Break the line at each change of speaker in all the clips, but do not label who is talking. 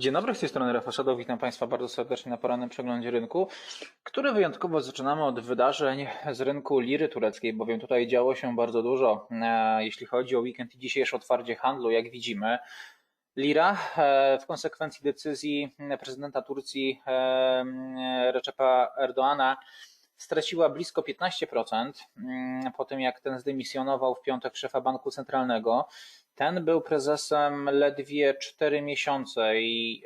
Dzień dobry, z tej strony Rafał Sadow. Witam Państwa bardzo serdecznie na porannym przeglądzie rynku, który wyjątkowo zaczynamy od wydarzeń z rynku liry tureckiej, bowiem tutaj działo się bardzo dużo, e, jeśli chodzi o weekend i dzisiejsze otwarcie handlu, jak widzimy. Lira e, w konsekwencji decyzji prezydenta Turcji e, Recepa Erdoana straciła blisko 15% mm, po tym, jak ten zdymisjonował w piątek szefa banku centralnego. Ten był prezesem ledwie 4 miesiące i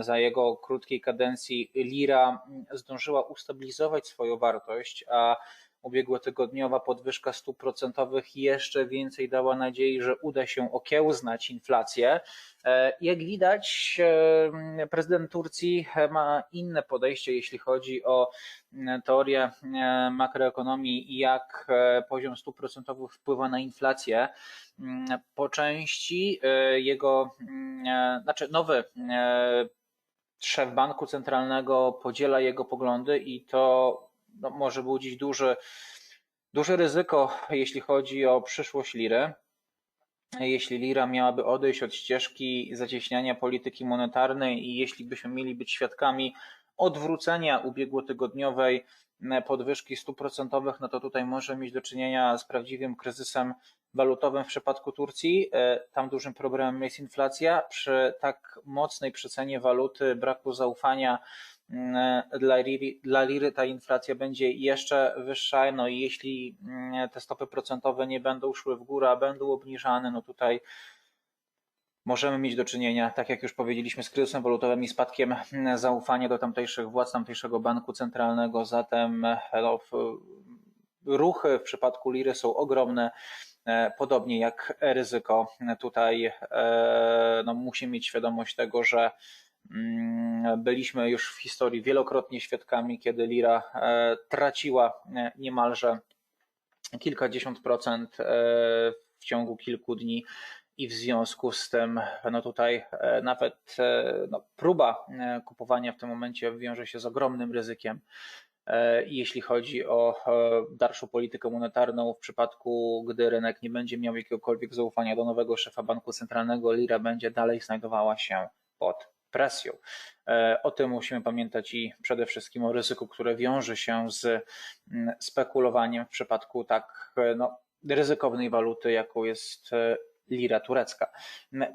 za jego krótkiej kadencji lira zdążyła ustabilizować swoją wartość, a ubiegłotygodniowa podwyżka stóp procentowych jeszcze więcej dała nadziei, że uda się okiełznać inflację. E, Jak widać, e, prezydent Turcji ma inne podejście, jeśli chodzi o e, teorię makroekonomii i jak poziom stóp procentowych wpływa na inflację. Mm, Po części jego, mm, znaczy nowy szef banku centralnego podziela jego poglądy i to no, może budzić duży, duże ryzyko, jeśli chodzi o przyszłość liry. Jeśli lira miałaby odejść od ścieżki zacieśniania polityki monetarnej i jeśli byśmy mieli być świadkami odwrócenia ubiegłotygodniowej podwyżki stóp procentowych, no to tutaj może mieć do czynienia z prawdziwym kryzysem walutowym w przypadku Turcji. E, Tam dużym problemem jest inflacja. Przy tak mocnej przecenie waluty, braku zaufania dla liry, dla liry ta inflacja będzie jeszcze wyższa. No i jeśli mm, te stopy procentowe nie będą szły w górę, a będą obniżane, no tutaj możemy mieć do czynienia, tak jak już powiedzieliśmy, z kryzysem walutowym i spadkiem zaufania do tamtejszych władz, tamtejszego banku centralnego. Zatem no, ruchy w przypadku liry są ogromne. E, Podobnie jak ryzyko, tutaj e, no, musimy mieć świadomość tego, że mm, byliśmy już w historii wielokrotnie świadkami, kiedy lira e, traciła e, niemalże kilkadziesiąt procent e, w ciągu kilku dni i w związku z tym no tutaj nawet no, próba kupowania w tym momencie wiąże się z ogromnym ryzykiem. Jeśli chodzi o dalszą politykę monetarną, w przypadku gdy rynek nie będzie miał jakiegokolwiek zaufania do nowego szefa banku centralnego, lira będzie dalej znajdowała się pod presją. E, O tym musimy pamiętać i przede wszystkim o ryzyku, które wiąże się z mm, spekulowaniem w przypadku tak e, no, ryzykownej waluty, jaką jest e, lira turecka.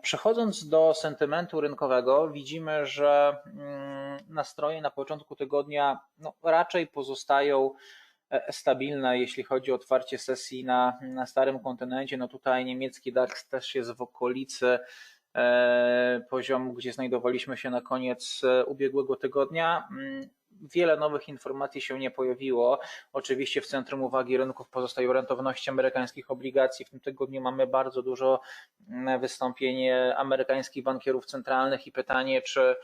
Przechodząc do sentymentu rynkowego, widzimy, że mm, nastroje na początku tygodnia no, raczej pozostają stabilne, jeśli chodzi o otwarcie sesji na, na starym kontynencie. No tutaj niemiecki DAX też jest w okolicy poziomu, gdzie znajdowaliśmy się na koniec e, ubiegłego tygodnia. Mm, Wiele nowych informacji się nie pojawiło. Oczywiście w centrum uwagi rynków pozostają rentowności amerykańskich obligacji. W tym tygodniu mamy bardzo dużo mm, wystąpień e, amerykańskich bankierów centralnych i pytanie, czy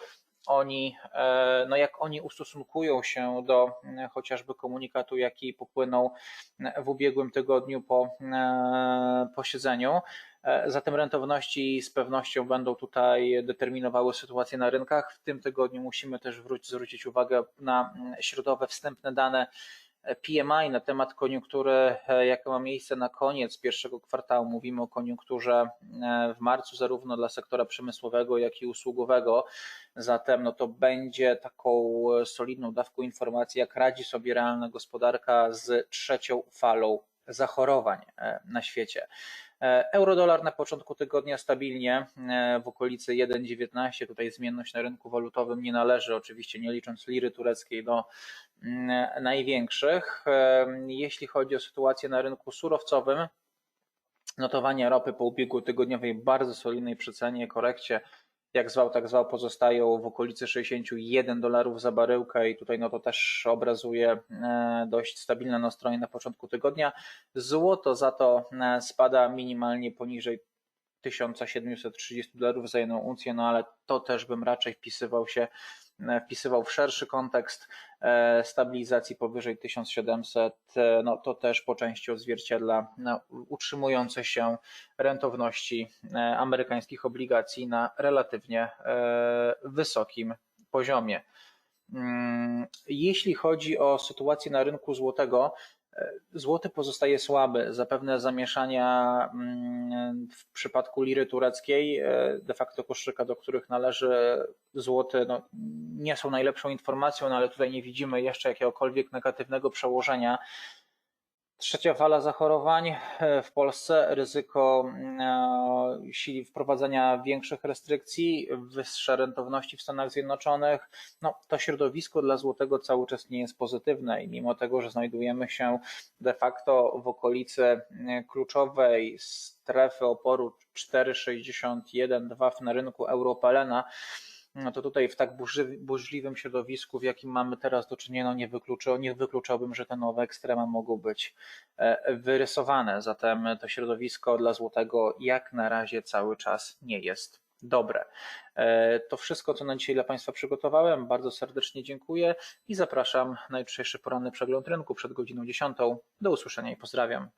oni, e, no jak oni ustosunkują się do mm, chociażby komunikatu, jaki popłynął w ubiegłym tygodniu po e, posiedzeniu. E, Zatem rentowności z pewnością będą tutaj determinowały sytuację na rynkach. W tym tygodniu musimy też wróć, zwrócić uwagę na mm, środowe wstępne dane PMI na temat koniunktury, e, jaka ma miejsce na koniec pierwszego kwartału. Mówimy o koniunkturze e, w marcu, zarówno dla sektora przemysłowego, jak i usługowego. Zatem no to będzie taką e, solidną dawką informacji, jak radzi sobie realna gospodarka z trzecią falą zachorowań e, na świecie. E, Eurodolar na początku tygodnia stabilnie e, w okolicy 1,19. Tutaj zmienność na rynku walutowym nie należy, oczywiście nie licząc liry tureckiej, do mm, największych. E, Jeśli chodzi o sytuację na rynku surowcowym, notowania ropy po ubiegłotygodniowej bardzo solidnej przecenie, korekcie, jak zwał, tak zwał, pozostają w okolicy 61 dolarów za baryłkę i tutaj no to też obrazuje e, dość stabilne nastroje na początku tygodnia. Złoto za to e, spada minimalnie poniżej 1730 dolarów za jedną uncję, no ale to też bym raczej wpisywał się, wpisywał w szerszy kontekst e, stabilizacji powyżej 1700, e, no to też po części odzwierciedla no, utrzymujące się rentowności e, amerykańskich obligacji na relatywnie e, wysokim poziomie. Mm, Jeśli chodzi o sytuację na rynku złotego, Złoty pozostaje słaby. Zapewne zamieszania mm, w przypadku liry tureckiej, e, de facto koszyka, do których należy złoty, no, nie są najlepszą informacją, no ale tutaj nie widzimy jeszcze jakiegokolwiek negatywnego przełożenia. Trzecia fala zachorowań e, w Polsce, ryzyko e, wprowadzenia większych restrykcji, wyższa rentowności w Stanach Zjednoczonych. No, to środowisko dla złotego cały czas nie jest pozytywne i mimo tego, że znajdujemy się de facto w okolicy e, kluczowej strefy oporu 4,61-2 na rynku Europelena, no to tutaj w tak burzy- burzliwym środowisku, w jakim mamy teraz do czynienia, no nie, wykluczał, nie wykluczałbym, że te nowe ekstrema mogą być e, wyrysowane. Zatem to środowisko dla złotego jak na razie cały czas nie jest dobre. E, To wszystko, co na dzisiaj dla Państwa przygotowałem. Bardzo serdecznie dziękuję i zapraszam na jutrzejszy poranny przegląd rynku przed godziną 10. Do usłyszenia i pozdrawiam.